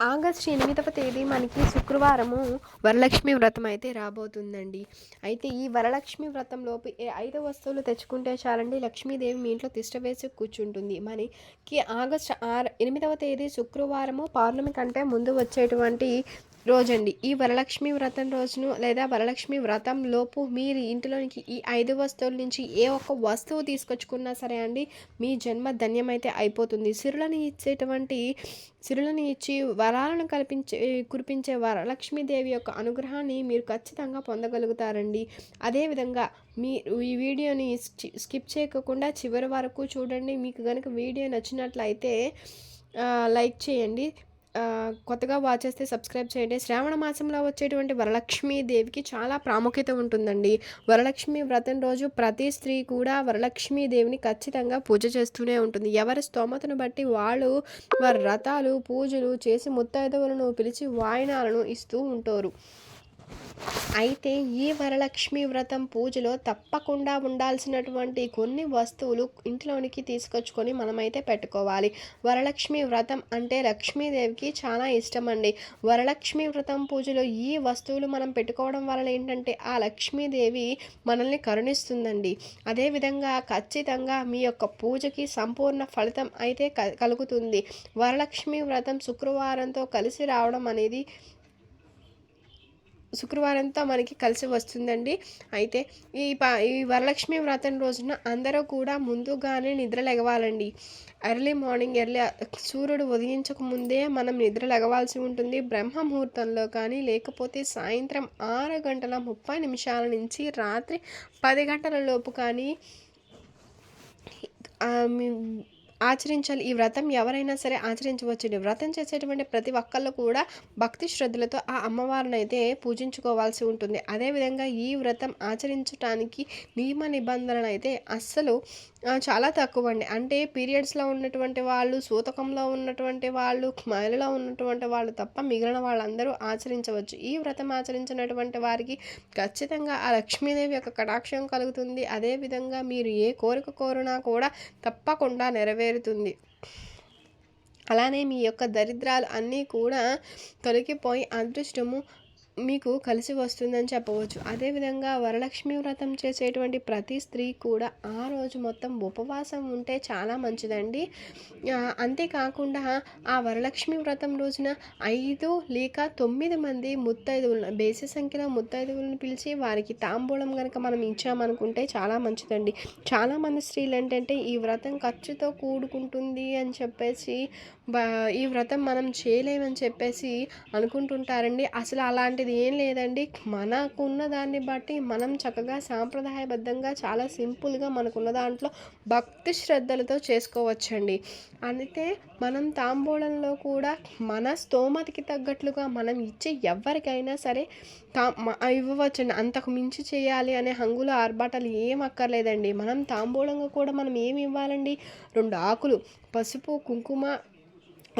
August ఎనిమిదవ తేదీ మనకి శుక్రవారము వరలక్ష్మి వ్రతం అయితే రాబోతుందండి. అయితే ఈ వరలక్ష్మి వ్రతంలోపు ఏ ఐదు వస్తువులు తెచ్చుకుంటే చాలండి లక్ష్మీదేవి మీ ఇంట్లో తిష్ట వేసి కూర్చుంటుంది. మనకి ఆగస్టు ఆరు ఎనిమిదవ తేదీ శుక్రవారము పౌర్ణమి కంటే ముందు వచ్చేటువంటి రోజండి. ఈ వరలక్ష్మి వ్రతం రోజును లేదా వరలక్ష్మి వ్రతం లోపు మీరు ఇంటిలోనికి ఈ ఐదు వస్తువుల నుంచి ఏ ఒక్క వస్తువు తీసుకొచ్చుకున్నా సరే అండి మీ జన్మ ధన్యమైతే అయిపోతుంది. సిరులను ఇచ్చేటువంటి సిరులను ఇచ్చి వరాలను కల్పించే కురిపించే వరలక్ష్మీదేవి యొక్క అనుగ్రహాన్ని మీరు ఖచ్చితంగా పొందగలుగుతారండి. అదేవిధంగా మీరు ఈ వీడియోని స్కిప్ చేయకుండా చివరి వరకు చూడండి. మీకు కనుక వీడియో నచ్చినట్లయితే లైక్ చేయండి. కొత్తగా వాచ్ చేస్తే సబ్స్క్రైబ్ చేయండి. శ్రావణ మాసంలో వచ్చేటువంటి వరలక్ష్మీ దేవికి చాలా ప్రాముఖ్యత ఉంటుందండి. వరలక్ష్మి వ్రతం రోజు ప్రతి స్త్రీ కూడా వరలక్ష్మీ దేవిని ఖచ్చితంగా పూజ చేస్తూనే ఉంటుంది. ఎవరి స్తోమతను బట్టి వాళ్ళు వారి వ్రతాలు పూజలు చేసి ముత్తైదవులను పిలిచి వాయినాలను ఇస్తూ ఉంటారు. అయితే ఈ వరలక్ష్మి వ్రతం పూజలో తప్పకుండా ఉండాల్సినటువంటి కొన్ని వస్తువులు ఇంట్లోనికి తీసుకొచ్చుకొని మనమైతే పెట్టుకోవాలి. వరలక్ష్మి వ్రతం అంటే లక్ష్మీదేవికి చాలా ఇష్టం అండి వరలక్ష్మి వ్రతం పూజలో ఈ వస్తువులు మనం పెట్టుకోవడం వలన ఏంటంటే ఆ లక్ష్మీదేవి మనల్ని కరుణిస్తుందండి. అదేవిధంగా ఖచ్చితంగా మీ యొక్క పూజకి సంపూర్ణ ఫలితం అయితే కలుగుతుంది. వరలక్ష్మి వ్రతం శుక్రవారంతో కలిసి రావడం అనేది శుక్రవారంతో మనకి కలిసి వస్తుందండి. అయితే ఈ ప ఈ వరలక్ష్మి వ్రతం రోజున అందరూ కూడా ముందుగానే నిద్ర లెగవాలండి ఎర్లీ మార్నింగ్ ఎర్లీ సూర్యుడు ఉదయించక ముందే మనం నిద్ర లెగవాల్సి ఉంటుంది. బ్రహ్మ ముహూర్తంలో కానీ లేకపోతే సాయంత్రం ఆరు గంటల ముప్పై నిమిషాల నుంచి రాత్రి పది గంటల లోపు కానీ ఆచరించాలి. ఈ వ్రతం ఎవరైనా సరే ఆచరించవచ్చండి వ్రతం చేసేటువంటి ప్రతి ఒక్కళ్ళు కూడా భక్తి శ్రద్ధలతో ఆ అమ్మవారిని అయితే పూజించుకోవాల్సి ఉంటుంది. అదేవిధంగా ఈ వ్రతం ఆచరించడానికి నియమ నిబంధనలు అయితే అస్సలు చాలా తక్కువ అండి అంటే పీరియడ్స్లో ఉన్నటువంటి వాళ్ళు సూతకంలో ఉన్నటువంటి వాళ్ళు మహిళలో ఉన్నటువంటి వాళ్ళు తప్ప మిగిలిన వాళ్ళందరూ ఆచరించవచ్చు. ఈ వ్రతం ఆచరించినటువంటి వారికి ఖచ్చితంగా ఆ లక్ష్మీదేవి యొక్క కటాక్షం కలుగుతుంది. అదేవిధంగా మీరు ఏ కోరిక కోరినా కూడా తప్పకుండా నెరవేరు నెరవేరుతుంది. అలానే మీ యొక్క దరిద్రాలు అన్నీ కూడా తొలగిపోయి అదృష్టము మీకు కలిసి వస్తుందని చెప్పవచ్చు. అదేవిధంగా వరలక్ష్మి వ్రతం చేసేటువంటి ప్రతి స్త్రీ కూడా ఆ రోజు మొత్తం ఉపవాసం ఉంటే చాలా మంచిదండి. అంతేకాకుండా ఆ వరలక్ష్మి వ్రతం రోజున ఐదు లేక తొమ్మిది మంది ముత్తైదువులను బేసి సంఖ్యలో ముత్తైదువులను పిలిచి వారికి తాంబూలం కనుక మనం ఇచ్చామనుకుంటే చాలా మంచిదండి. చాలామంది స్త్రీలు ఏంటంటే ఈ వ్రతం ఖర్చుతో కూడుకుంటుంది అని చెప్పేసి ఈ వ్రతం మనం చేయలేమని చెప్పేసి అనుకుంటుంటారండి. అసలు అలాంటిది ఏం లేదండి. మనకున్న దాన్ని బట్టి మనం చక్కగా సాంప్రదాయబద్ధంగా చాలా సింపుల్గా మనకున్న దాంట్లో భక్తి శ్రద్ధలతో చేసుకోవచ్చండి. అయితే మనం తాంబూలంలో కూడా మన స్తోమతికి తగ్గట్లుగా మనం ఇచ్చే ఎవరికైనా సరే తా ఇవ్వవచ్చండి. అంతకు మించి చేయాలి అనే హంగులు ఆర్భాటాలు ఏం అక్కర్లేదండి. మనం తాంబూలంగా కూడా మనం ఏమి ఇవ్వాలండి? రెండు ఆకులు పసుపు కుంకుమ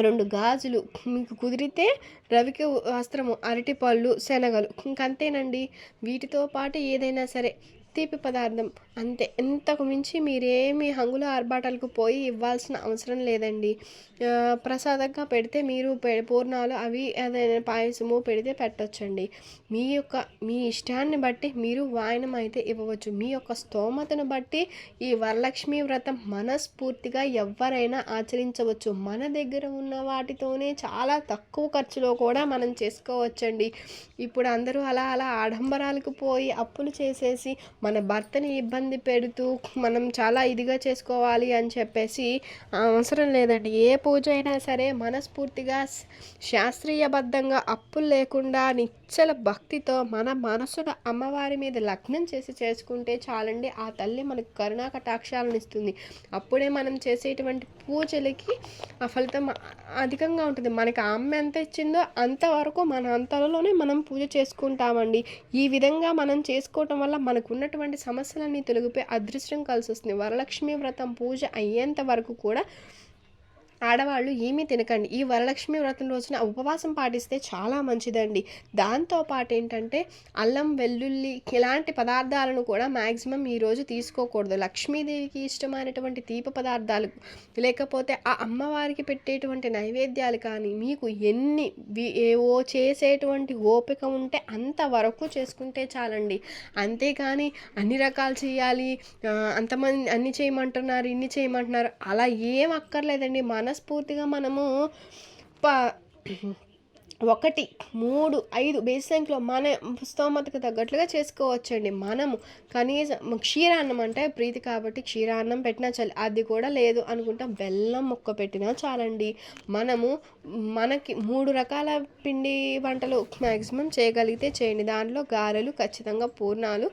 రెండు గాజులు. మీకు కుదిరితే రవికి వస్త్రము అరటిపళ్ళు శనగలు. ఇంకంతేనండి. వీటితో పాటు ఏదైనా సరే తీపి పదార్థం. అంతే. ఇంతకు మించి మీరేమి హంగుల ఆర్భాటాలకు పోయి ఇవ్వాల్సిన అవసరం లేదండి. ప్రసాదంగా పెడితే మీరు పూర్ణాలు అవి ఏదైనా పాయసము పెడితే పెట్టచ్చండి. మీ యొక్క మీ ఇష్టాన్ని బట్టి మీరు వాయనం అయితే ఇవ్వవచ్చు. మీ యొక్క స్తోమతను బట్టి ఈ వరలక్ష్మి వ్రతం మనస్ఫూర్తిగా ఎవరైనా ఆచరించవచ్చు. మన దగ్గర ఉన్న వాటితోనే చాలా తక్కువ ఖర్చులో కూడా మనం చేసుకోవచ్చండి. ఇప్పుడు అందరూ అలా అలా ఆడంబరాలకు పోయి అప్పులు చేసేసి మన భర్తని ఇబ్బంది పెడుతూ మనం చాలా ఇదిగా చేసుకోవాలి అని చెప్పేసి అవసరం లేదండి. ఏ పూజ అయినా సరే మనస్ఫూర్తిగా శాస్త్రీయబద్ధంగా అప్పులు లేకుండా నిచ్చల భక్తితో మన మనసును అమ్మవారి మీద లగ్నం చేసి చేసుకుంటే చాలండి ఆ తల్లి మనకు కరుణా కటాక్షాలను ఇస్తుంది. అప్పుడే మనం చేసేటువంటి పూజలకి ఆ ఫలితం అధికంగా ఉంటుంది. మనకి అమ్మ ఎంత ఇచ్చిందో అంతవరకు మన అంతలోనే మనం పూజ చేసుకుంటామండి. ఈ విధంగా మనం చేసుకోవటం వల్ల మనకున్నటువంటి ఉన్నటువంటి సమస్యలన్నీ తొలగిపోయి అదృష్టం కలిసి వస్తుంది వరలక్ష్మి వ్రతం పూజ అయ్యేంత వరకు కూడా ఆడవాళ్ళు ఏమీ తినకండి. ఈ వరలక్ష్మి వ్రతం రోజున ఉపవాసం పాటిస్తే చాలా మంచిదండి. దాంతో పాటు ఏంటంటే అల్లం వెల్లుల్లి ఇలాంటి పదార్థాలను కూడా మ్యాక్సిమం ఈరోజు తీసుకోకూడదు. లక్ష్మీదేవికి ఇష్టమైనటువంటి తీపి పదార్థాలు లేకపోతే ఆ అమ్మవారికి పెట్టేటువంటి నైవేద్యాలు కానీ మీకు ఎన్ని ఏవో చేసేటువంటి ఓపిక ఉంటే అంతవరకు చేసుకుంటే చాలండి. అంతేకాని అన్ని రకాలు చేయాలి అంతమంది అన్ని చేయమంటున్నారు ఇన్ని చేయమంటున్నారు అలా ఏం అక్కర్లేదండి. మన మనస్ఫూర్తిగా మనము ప ఒకటి మూడు ఐదు బేస్ మన స్తోమతకు తగ్గట్లుగా చేసుకోవచ్చండి మనము. కనీసం క్షీరాన్నం అంటే ప్రీతి కాబట్టి క్షీరాన్నం పెట్టినా చాలు అది కూడా లేదు అనుకుంటా బెల్లం ముక్క పెట్టినా చాలండి. మనము మనకి మూడు రకాల పిండి వంటలు మ్యాక్సిమం చేయగలిగితే చేయండి. దాంట్లో గారెలు ఖచ్చితంగా పూర్ణాలు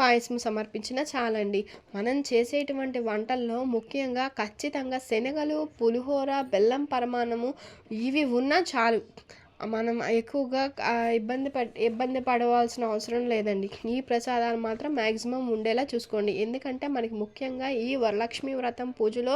పాయసం సమర్పించినా చాలండి. మనం చేసేటువంటి వంటల్లో ముఖ్యంగా ఖచ్చితంగా శనగలు పులిహోర బెల్లం పరమాణము ఇవి ఉన్నా చాలు. మనం ఎక్కువగా ఇబ్బంది ప ఇబ్బంది పడవలసిన అవసరం లేదండి. ఈ ప్రసాదాలు మాత్రం మ్యాక్సిమం ఉండేలా చూసుకోండి. ఎందుకంటే మనకి ముఖ్యంగా ఈ వరలక్ష్మి వ్రతం పూజలో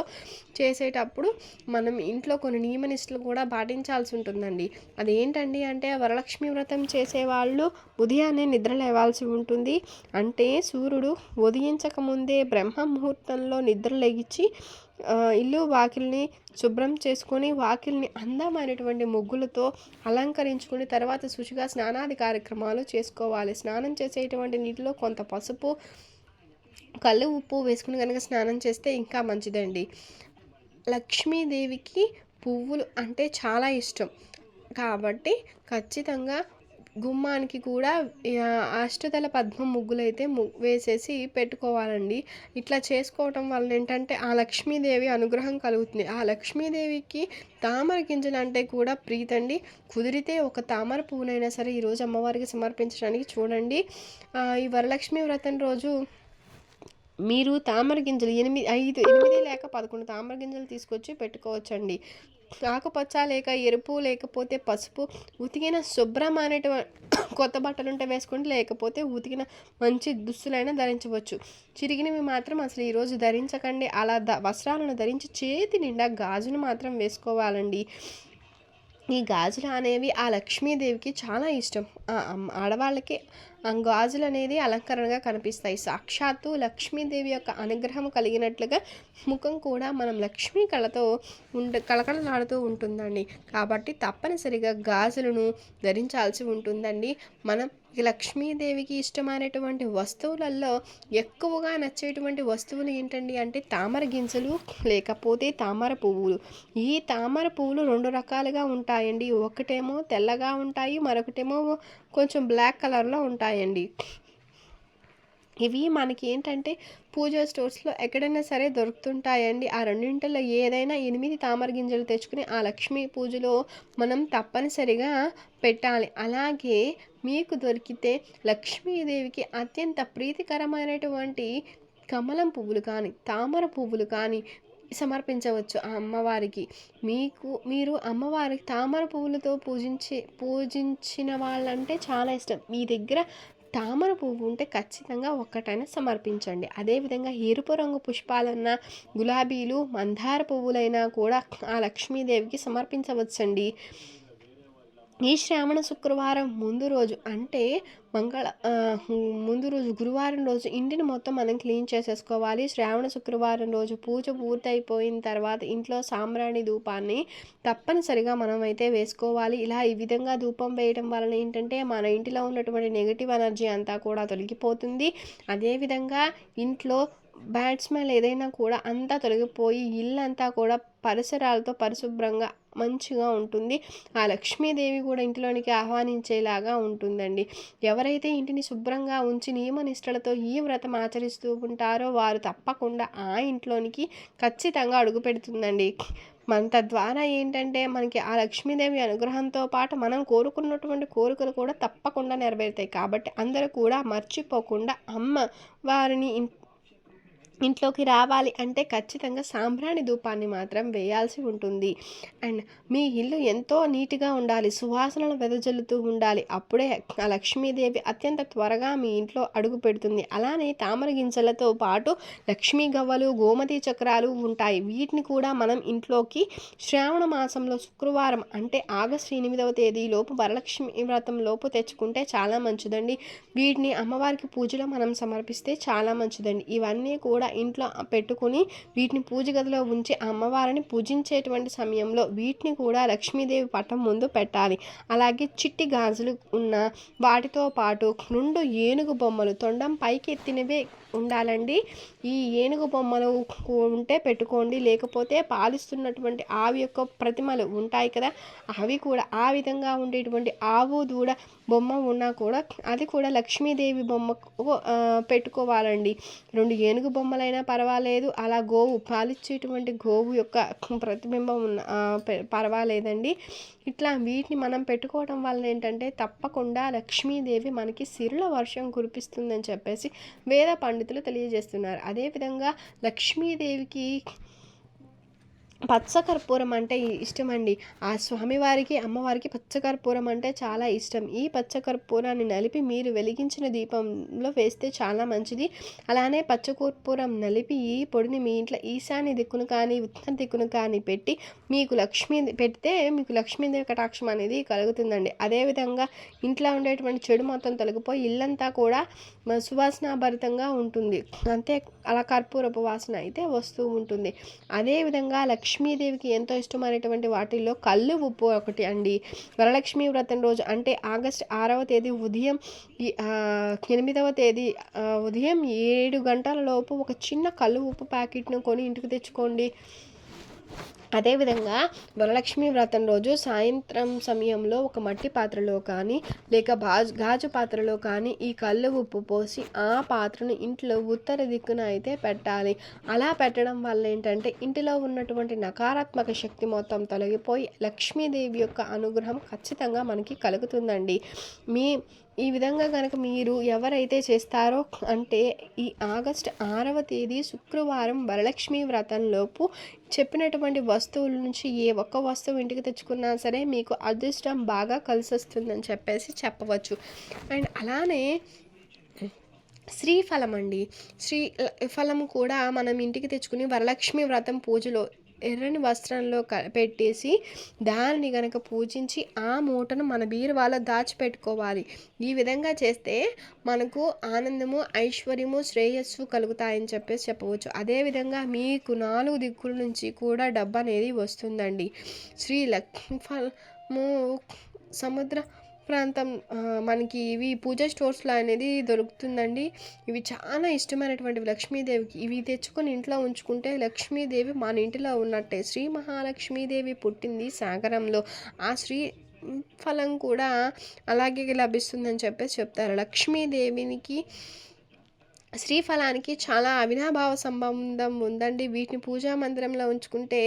చేసేటప్పుడు మనం ఇంట్లో కొన్ని నియమనిష్టలు కూడా పాటించాల్సి ఉంటుందండి. అది ఏంటండి అంటే వరలక్ష్మి వ్రతం చేసేవాళ్ళు ఉదయాన్నే నిద్ర లేవాల్సి ఉంటుంది. అంటే సూర్యుడు ఉదయించక ముందే బ్రహ్మ ముహూర్తంలో నిద్ర లెగిచి ఇల్లు వాకిల్ని శుభ్రం చేసుకొని వాకిల్ని అందమైనటువంటి ముగ్గులతో అలంకరించుకుని తర్వాత శుచిగా స్నానాది కార్యక్రమాలు చేసుకోవాలి. స్నానం చేసేటువంటి నీటిలో కొంత పసుపు కళ్ళు ఉప్పు వేసుకుని కనుక స్నానం చేస్తే ఇంకా మంచిదండి. లక్ష్మీదేవికి పువ్వులు అంటే చాలా ఇష్టం. కాబట్టి ఖచ్చితంగా గుమ్మానికి కూడా అష్టదళ పద్మం ముగ్గులైతే ము వేసేసి పెట్టుకోవాలండి. ఇట్లా చేసుకోవటం వల్ల ఏంటంటే ఆ లక్ష్మీదేవి అనుగ్రహం కలుగుతుంది. ఆ లక్ష్మీదేవికి తామర గింజలు అంటే కూడా ప్రీతండి. కుదిరితే ఒక తామర పువ్వునైనా సరే ఈరోజు అమ్మవారికి సమర్పించడానికి చూడండి. ఈ వరలక్ష్మి వ్రతం రోజు మీరు తామర గింజలు ఎనిమిది ఐదు ఎనిమిది లేక పదకొండు తామర గింజలు తీసుకొచ్చి పెట్టుకోవచ్చండి. ఆకుపచ్చ లేక ఎరుపు లేకపోతే పసుపు ఉతికిన శుభ్రం అనేటువంటి కొత్త బట్టలు ఉంటే వేసుకుంటే లేకపోతే ఉతికిన మంచి దుస్తులైనా ధరించవచ్చు. చిరిగినవి మాత్రం అసలు ఈరోజు ధరించకండి. అలా ద వస్త్రాలను ధరించి చేతి నిండా గాజును మాత్రం వేసుకోవాలండి. ఈ గాజులు అనేవి ఆ లక్ష్మీదేవికి చాలా ఇష్టం. ఆడవాళ్ళకి ఆ గాజులు అనేది అలంకరణగా కనిపిస్తాయి. సాక్షాత్తు లక్ష్మీదేవి యొక్క అనుగ్రహం కలిగినట్లుగా ముఖం కూడా మనం లక్ష్మీ కళతో ఉండ కళకళలాడుతూ ఉంటుందండి. కాబట్టి తప్పనిసరిగా గాజులను ధరించాల్సి ఉంటుందండి. మనం లక్ష్మీదేవికి ఇష్టమైనటువంటి వస్తువులలో ఎక్కువగా నచ్చేటువంటి వస్తువులు ఏంటండి అంటే తామర గింజలు లేకపోతే తామర పువ్వులు. ఈ తామర పువ్వులు రెండు రకాలుగా ఉంటాయండి. ఒకటేమో తెల్లగా ఉంటాయి మరొకటేమో కొంచెం బ్లాక్ కలర్లో ఉంటాయండి. ఇవి మనకి ఏంటంటే పూజ స్టోర్స్లో ఎక్కడైనా సరే దొరుకుతుంటాయండి. ఆ రెండింటిలో ఏదైనా ఎనిమిది తామర గింజలు తెచ్చుకుని ఆ లక్ష్మీ పూజలో మనం తప్పనిసరిగా పెట్టాలి. అలాగే మీకు దొరికితే లక్ష్మీదేవికి అత్యంత ప్రీతికరమైనటువంటి కమలం పువ్వులు కానీ తామర పువ్వులు కానీ సమర్పించవచ్చు ఆ అమ్మవారికి. మీకు మీరు అమ్మవారికి తామర పువ్వులతో పూజించే పూజించిన వాళ్ళంటే చాలా ఇష్టం. మీ దగ్గర తామర పువ్వు ఉంటే ఖచ్చితంగా ఒక్కటైనా సమర్పించండి. అదేవిధంగా ఎరుపు రంగు పుష్పాలన్నా గులాబీలు మందార పువ్వులైనా కూడా ఆ లక్ష్మీదేవికి సమర్పించవచ్చండి. ఈ శ్రావణ శుక్రవారం ముందు రోజు అంటే మంగళ ముందు రోజు గురువారం రోజు ఇంటిని మొత్తం మనం క్లీన్ చేసేసుకోవాలి. శ్రావణ శుక్రవారం రోజు పూజ పూర్తయిపోయిన తర్వాత ఇంట్లో సాంబ్రాణి ధూపాన్ని తప్పనిసరిగా మనం అయితే వేసుకోవాలి. ఇలా ఈ విధంగా ధూపం వేయడం వలన ఏంటంటే మన ఇంటిలో ఉన్నటువంటి నెగిటివ్ ఎనర్జీ అంతా కూడా తొలగిపోతుంది. అదేవిధంగా ఇంట్లో బ్యాడ్ స్మెల్ ఏదైనా కూడా అంతా తొలగిపోయి ఇల్లంతా కూడా పరిసరాలతో పరిశుభ్రంగా మంచిగా ఉంటుంది. ఆ లక్ష్మీదేవి కూడా ఇంటిలోనికి ఆహ్వానించేలాగా ఉంటుందండి. ఎవరైతే ఇంటిని శుభ్రంగా ఉంచి నియమనిష్టలతో ఈ వ్రతం ఆచరిస్తూ ఉంటారో వారు తప్పకుండా ఆ ఇంట్లోనికి ఖచ్చితంగా అడుగు పెడుతుందండి. మన తద్వారా ఏంటంటే మనకి ఆ లక్ష్మీదేవి అనుగ్రహంతో పాటు మనం కోరుకున్నటువంటి కోరికలు కూడా తప్పకుండా నెరవేరుతాయి. కాబట్టి అందరూ కూడా మర్చిపోకుండా అమ్మ వారిని ఇంట్లోకి రావాలి అంటే ఖచ్చితంగా సాంబ్రాణి ధూపాన్ని మాత్రం వేయాల్సి ఉంటుంది. అండ్ మీ ఇల్లు ఎంతో నీట్గా ఉండాలి సువాసనలు వెదజల్లుతూ ఉండాలి. అప్పుడే ఆ లక్ష్మీదేవి అత్యంత త్వరగా మీ ఇంట్లో అడుగు పెడుతుంది. అలానే తామర గింజలతో పాటు లక్ష్మీ గవ్వలు గోమతి చక్రాలు ఉంటాయి. వీటిని కూడా మనం ఇంట్లోకి శ్రావణ మాసంలో శుక్రవారం అంటే ఆగస్టు ఎనిమిదవ తేదీలోపు వరలక్ష్మి వ్రతం లోపు తెచ్చుకుంటే చాలా మంచిదండి. వీటిని అమ్మవారికి పూజలో మనం సమర్పిస్తే చాలా మంచిదండి. ఇవన్నీ కూడా ఇంట్లో పెట్టుకుని వీటిని పూజ గదిలో ఉంచి అమ్మవారిని పూజించేటువంటి సమయంలో వీటిని కూడా లక్ష్మీదేవి పటం ముందు పెట్టాలి. అలాగే చిట్టి గాజులు ఉన్న వాటితో పాటు రెండు ఏనుగు బొమ్మలు తొండం పైకి ఎత్తినవే ఉండాలండి. ఈ ఏనుగు బొమ్మలు ఉంటే పెట్టుకోండి. లేకపోతే పాలిస్తున్నటువంటి ఆవి యొక్క ప్రతిమలు ఉంటాయి కదా అవి కూడా ఆ విధంగా ఉండేటువంటి ఆవు దూడ బొమ్మ ఉన్నా కూడా అది కూడా లక్ష్మీదేవి బొమ్మ పెట్టుకోవాలండి. రెండు ఏనుగు బొమ్మలైనా పర్వాలేదు. అలా గోవు పాలిచ్చేటువంటి గోవు యొక్క ప్రతిబింబం ఉన్న పర్వాలేదండి. ఇట్లా వీటిని మనం పెట్టుకోవడం వల్ల ఏంటంటే తప్పకుండా లక్ష్మీదేవి మనకి సిరుల వర్షం కురిపిస్తుందని చెప్పేసి వేద పండితులు తెలియజేస్తున్నారు. అదేవిధంగా లక్ష్మీదేవికి పచ్చకర్పూరం అంటే ఇష్టం అండి ఆ స్వామివారికి అమ్మవారికి పచ్చకర్పూరం అంటే చాలా ఇష్టం. ఈ పచ్చకర్పూరాన్ని నలిపి మీరు వెలిగించిన దీపంలో వేస్తే చాలా మంచిది. అలానే పచ్చకర్పూరం నలిపి ఈ పొడిని మీ ఇంట్లో ఈశాన్య దిక్కును కానీ ఉత్తర దిక్కును కానీ పెట్టి మీకు లక్ష్మీ పెడితే మీకు లక్ష్మీదేవి కటాక్షం అనేది కలుగుతుందండి. అదేవిధంగా ఇంట్లో ఉండేటువంటి చెడు మొత్తం తొలగిపోయి ఇల్లంతా కూడా సువాసనాభరితంగా ఉంటుంది. అంతే అలా కర్పూరపు వాసన అయితే వస్తూ ఉంటుంది. అదేవిధంగా లక్ష్మీ లక్ష్మీదేవికి ఎంతో ఇష్టమైనటువంటి వాటిల్లో కళ్ళు ఉప్పు ఒకటి అండి. వరలక్ష్మి వ్రతం రోజు అంటే ఆగస్ట్ ఆరవ తేదీ ఉదయం ఎనిమిదవ తేదీ ఉదయం ఏడు గంటల లోపు ఒక చిన్న కళ్ళు ఉప్పు ప్యాకెట్ను కొని ఇంటికి తెచ్చుకోండి. అదేవిధంగా వరలక్ష్మి వ్రతం రోజు సాయంత్రం సమయంలో ఒక మట్టి పాత్రలో కానీ లేక బాజు గాజు పాత్రలో కానీ ఈ కళ్ళు ఉప్పు పోసి ఆ పాత్రను ఇంట్లో ఉత్తర దిక్కున అయితే పెట్టాలి. అలా పెట్టడం వల్ల ఏంటంటే ఇంటిలో ఉన్నటువంటి నకారాత్మక శక్తి మొత్తం తొలగిపోయి లక్ష్మీదేవి యొక్క అనుగ్రహం ఖచ్చితంగా మనకి కలుగుతుందండి. మీ ఈ విధంగా కనుక మీరు ఎవరైతే చేస్తారో అంటే ఈ ఆగస్ట్ ఆరవ తేదీ శుక్రవారం వరలక్ష్మి వ్రతంలోపు చెప్పినటువంటి వస్తువుల నుంచి ఏ ఒక్క వస్తువు ఇంటికి తెచ్చుకున్నా సరే మీకు అదృష్టం బాగా కలిసి వస్తుందని చెప్పేసి చెప్పవచ్చు. అండ్ అలానే శ్రీఫలం అండి శ్రీ ఫలం కూడా మనం ఇంటికి తెచ్చుకుని వరలక్ష్మి వ్రతం పూజలో ఎర్రని వస్త్రంలో క పెట్టేసి దానిని కనుక పూజించి ఆ మూటను మన బీరువాలో దాచిపెట్టుకోవాలి. ఈ విధంగా చేస్తే మనకు ఆనందము ఐశ్వర్యము శ్రేయస్సు కలుగుతాయని చెప్పేసి చెప్పవచ్చు. అదేవిధంగా మీకు నాలుగు దిక్కుల నుంచి కూడా డబ్బు అనేది వస్తుందండి. శ్రీ లక్ష్మీ సముద్ర ప్రాంతం మనకి ఇవి పూజ స్టోర్స్లో అనేది దొరుకుతుందండి. ఇవి చాలా ఇష్టమైనటువంటి లక్ష్మీదేవికి. ఇవి తెచ్చుకొని ఇంట్లో ఉంచుకుంటే లక్ష్మీదేవి మన ఇంటిలో ఉన్నట్టే. శ్రీ మహాలక్ష్మీదేవి పుట్టింది సాగరంలో. ఆ శ్రీ ఫలం కూడా అలాగే లభిస్తుందని చెప్పేసి చెప్తారు. లక్ష్మీదేవినికి శ్రీఫలానికి చాలా అవినాభావ సంబంధం ఉందండి. వీటిని పూజా మందిరంలో ఉంచుకుంటే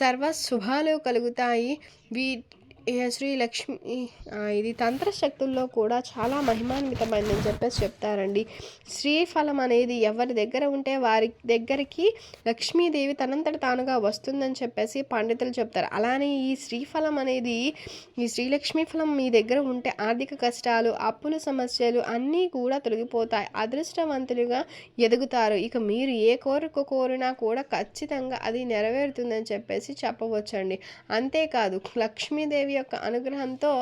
సర్వ శుభాలు కలుగుతాయి. వీ శ్రీ లక్ష్మి ఇది తంత్రశక్తుల్లో కూడా చాలా మహిమాన్వితమైందని చెప్పేసి చెప్తారండి. శ్రీఫలం అనేది ఎవరి దగ్గర ఉంటే వారి దగ్గరికి లక్ష్మీదేవి తనంతట తానుగా వస్తుందని చెప్పేసి పండితులు చెప్తారు. అలానే ఈ శ్రీఫలం అనేది ఈ శ్రీలక్ష్మి ఫలం మీ దగ్గర ఉంటే ఆర్థిక కష్టాలు అప్పుల సమస్యలు అన్నీ కూడా తొలగిపోతాయి. అదృష్టవంతులుగా ఎదుగుతారు. ఇక మీరు ఏ కోరిక కోరినా కూడా ఖచ్చితంగా అది నెరవేరుతుందని చెప్పేసి చెప్పవచ్చండి. అంతేకాదు లక్ష్మీదేవి యొక్క అనుగ్రహంతో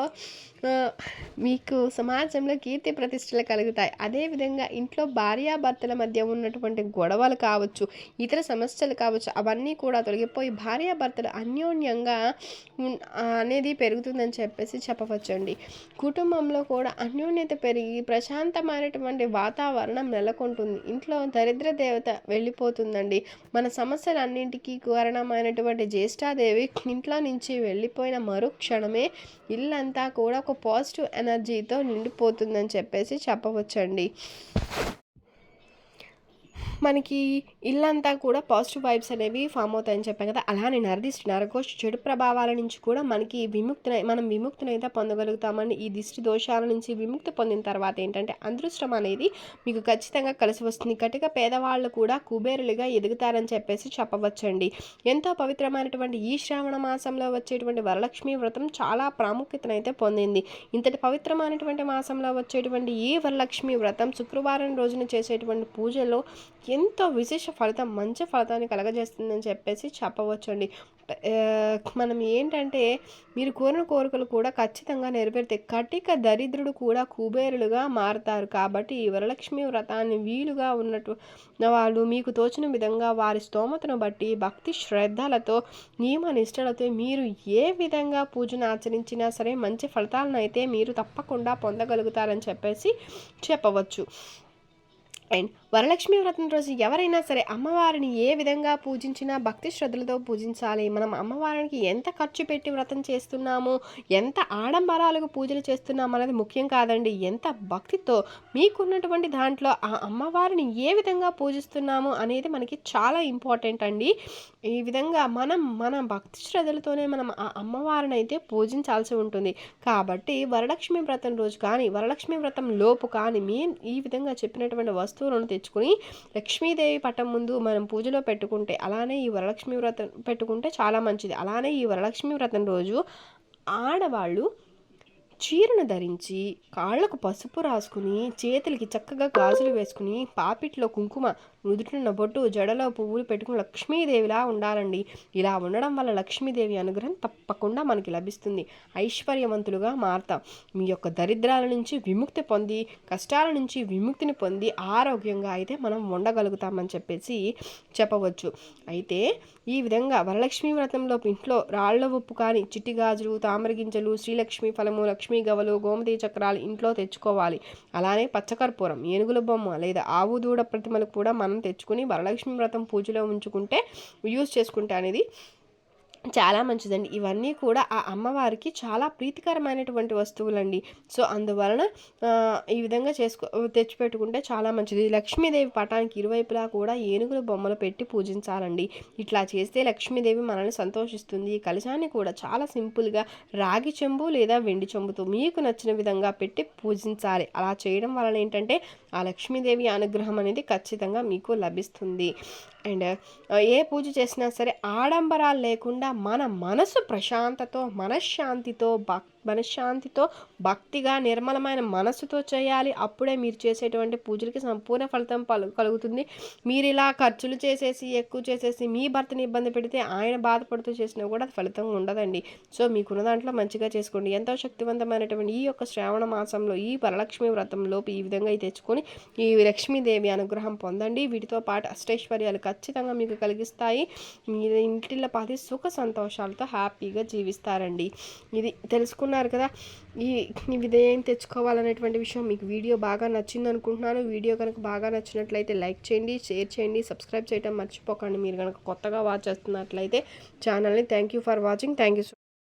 మీకు సమాజంలో కీర్తి ప్రతిష్టలు కలుగుతాయి. అదేవిధంగా ఇంట్లో భార్యాభర్తల మధ్య ఉన్నటువంటి గొడవలు కావచ్చు ఇతర సమస్యలు కావచ్చు అవన్నీ కూడా తొలగిపోయి భార్యాభర్తలు అన్యోన్యంగా అనేది పెరుగుతుందని చెప్పేసి చెప్పవచ్చండి. కుటుంబంలో కూడా అన్యోన్యత పెరిగి ప్రశాంతమైనటువంటి వాతావరణం నెలకొంటుంది. ఇంట్లో దరిద్ర దేవత వెళ్ళిపోతుందండి. మన సమస్యలన్నింటికీ కారణమైనటువంటి జ్యేష్ఠాదేవి ఇంట్లో నుంచి వెళ్ళిపోయిన మరుక్షణం మరుక్షణమే ఇల్లంతా కూడా ఒక పాజిటివ్ ఎనర్జీతో నిండిపోతుందని చెప్పేసి చెప్పవచ్చండి. మనకి ఇల్లంతా కూడా పాజిటివ్ వైబ్స్ అనేవి ఫామ్ అవుతాయని చెప్పాను కదా. అలానే నరదిష్టి నరకోష్ చెడు ప్రభావాల నుంచి కూడా మనకి విముక్తి మనం విముక్తినైతే పొందగలుగుతామని ఈ దిష్టి దోషాల నుంచి విముక్తి పొందిన తర్వాత ఏంటంటే అదృష్టం అనేది మీకు ఖచ్చితంగా కలిసి వస్తుంది. కటిక పేదవాళ్ళు కూడా కుబేరులుగా ఎదుగుతారని చెప్పేసి చెప్పవచ్చండి. ఎంతో పవిత్రమైనటువంటి ఈ శ్రావణ మాసంలో వచ్చేటువంటి వరలక్ష్మి వ్రతం చాలా ప్రాముఖ్యతనైతే పొందింది. ఇంతటి పవిత్రమైనటువంటి మాసంలో వచ్చేటువంటి ఈ వరలక్ష్మి వ్రతం శుక్రవారం రోజున చేసేటువంటి పూజలో ఎంతో విశేష ఫలితం మంచి ఫలితాన్ని కలగజేస్తుందని చెప్పేసి చెప్పవచ్చండి. మనం ఏంటంటే మీరు కోరిన కోరికలు కూడా ఖచ్చితంగా నెరవేరుతాయి కటిక దరిద్రుడు కూడా కుబేరులుగా మారుతారు. కాబట్టి ఈ వరలక్ష్మి వ్రతాన్ని వీలుగా ఉన్నట్టు వాళ్ళు మీకు తోచిన విధంగా వారి స్తోమతను బట్టి భక్తి శ్రద్ధలతో నియమ నిష్టలతో మీరు ఏ విధంగా పూజను ఆచరించినా సరే మంచి ఫలితాలను అయితే మీరు తప్పకుండా పొందగలుగుతారని చెప్పేసి చెప్పవచ్చు. అండ్ వరలక్ష్మి వ్రతం రోజు ఎవరైనా సరే అమ్మవారిని ఏ విధంగా పూజించినా భక్తి శ్రద్ధలతో పూజించాలి. మనం అమ్మవారికి ఎంత ఖర్చు పెట్టి వ్రతం చేస్తున్నాము? ఎంత ఆడంబరాలకు పూజలు చేస్తున్నాము అనేది ముఖ్యం కాదండి. ఎంత భక్తితో మీకున్నటువంటి దాంట్లో ఆ అమ్మవారిని ఏ విధంగా పూజిస్తున్నాము అనేది మనకి చాలా ఇంపార్టెంట్ అండి. ఈ విధంగా మనం మన భక్తి శ్రద్ధలతోనే మనం ఆ అమ్మవారిని అయితే పూజించాల్సి ఉంటుంది. కాబట్టి వరలక్ష్మి వ్రతం రోజు కానీ వరలక్ష్మి వ్రతం లోపు కానీ మేము ఈ విధంగా చెప్పినటువంటి వస్తువులను తెచ్చుకుని లక్ష్మీదేవి పటం ముందు మనం పూజలో పెట్టుకుంటే అలానే ఈ వరలక్ష్మి వ్రతం పెట్టుకుంటే చాలా మంచిది. అలానే ఈ వరలక్ష్మి వ్రతం రోజు ఆడవాళ్ళు చీరను ధరించి కాళ్ళకు పసుపు రాసుకుని చేతులకి చక్కగా గాజులు వేసుకుని పాపిట్లో కుంకుమ నుదుటిన బొట్టు జడలో పువ్వులు పెట్టుకుని లక్ష్మీదేవిలా ఉండాలండి. ఇలా ఉండడం వల్ల లక్ష్మీదేవి అనుగ్రహం తప్పకుండా మనకి లభిస్తుంది. ఐశ్వర్యవంతులుగా మారతాం. మీ యొక్క దరిద్రాల నుంచి విముక్తి పొంది కష్టాల నుంచి విముక్తిని పొంది ఆరోగ్యంగా అయితే మనం ఉండగలుగుతామని చెప్పేసి చెప్పవచ్చు. అయితే ఈ విధంగా వరలక్ష్మీ వ్రతంలో ఇంట్లో రాళ్ళ ఉప్పు కానీ చిట్టి గాజులు తామర గింజలు శ్రీలక్ష్మి ఫలము లక్ష్మీ గవలు గోమతి చక్రాలు ఇంట్లో తెచ్చుకోవాలి. అలానే పచ్చకర్పూరం ఏనుగుల బొమ్మ లేదా ఆవు దూడ ప్రతిమలు కూడా మనం తెచ్చుకుని వరలక్ష్మి వ్రతం పూజలో ఉంచుకుంటే యూజ్ చేసుకుంటే అనేది చాలా మంచిదండి. ఇవన్నీ కూడా ఆ అమ్మవారికి చాలా ప్రీతికరమైనటువంటి వస్తువులండి. సో అందువలన ఈ విధంగా చేసుకో తెచ్చిపెట్టుకుంటే చాలా మంచిది. లక్ష్మీదేవి పటానికి ఇరువైపులా కూడా ఏనుగుల బొమ్మలు పెట్టి పూజించాలండి. ఇట్లా చేస్తే లక్ష్మీదేవి మనల్ని సంతోషిస్తుంది. ఈ కలశాన్ని కూడా చాలా సింపుల్గా రాగి చెంబు లేదా వెండి చెంబుతో మీకు నచ్చిన విధంగా పెట్టి పూజించాలి. అలా చేయడం వలన ఏంటంటే ఆ లక్ష్మీదేవి అనుగ్రహం అనేది ఖచ్చితంగా మీకు లభిస్తుంది. అండ్ ఏ పూజ చేసినా సరే ఆడంబరాలు లేకుండా మన మనసు ప్రశాంతతో మనశ్శాంతితో భక్ మనశ్శాంతితో భక్తిగా నిర్మలమైన మనసుతో చేయాలి. అప్పుడే మీరు చేసేటువంటి పూజలకి సంపూర్ణ ఫలితం పలు కలుగుతుంది. మీరు ఇలా ఖర్చులు చేసేసి ఎక్కువ చేసేసి మీ భర్తని ఇబ్బంది పెడితే ఆయన బాధపడుతూ చేసినా కూడా ఫలితం ఉండదండి. సో మీకున్న దాంట్లో మంచిగా చేసుకోండి. ఎంతో శక్తివంతమైనటువంటి ఈ యొక్క శ్రావణ మాసంలో ఈ వరలక్ష్మి వ్రతంలోపు ఈ విధంగా ఇది తెచ్చుకొని ఈ లక్ష్మీదేవి అనుగ్రహం పొందండి. వీటితో పాటు అష్టైశ్వర్యాలు ఖచ్చితంగా మీకు కలిగిస్తాయి. మీరు ఇంటిలో పాతి సుఖ సంతోషాలతో హ్యాపీగా జీవిస్తారండి. ఇది తెలుసుకున్న తెలుసుకున్నారు కదా. ఈ విధేయం తెచ్చుకోవాలనేటువంటి విషయం మీకు వీడియో బాగా నచ్చింది అనుకుంటున్నాను. వీడియో కనుక బాగా నచ్చినట్లయితే లైక్ చేయండి షేర్ చేయండి సబ్స్క్రైబ్ చేయడం మర్చిపోకండి. మీరు కనుక కొత్తగా వాచ్ చేస్తున్నట్లయితే ఛానల్ని thank you for watching. Thank you so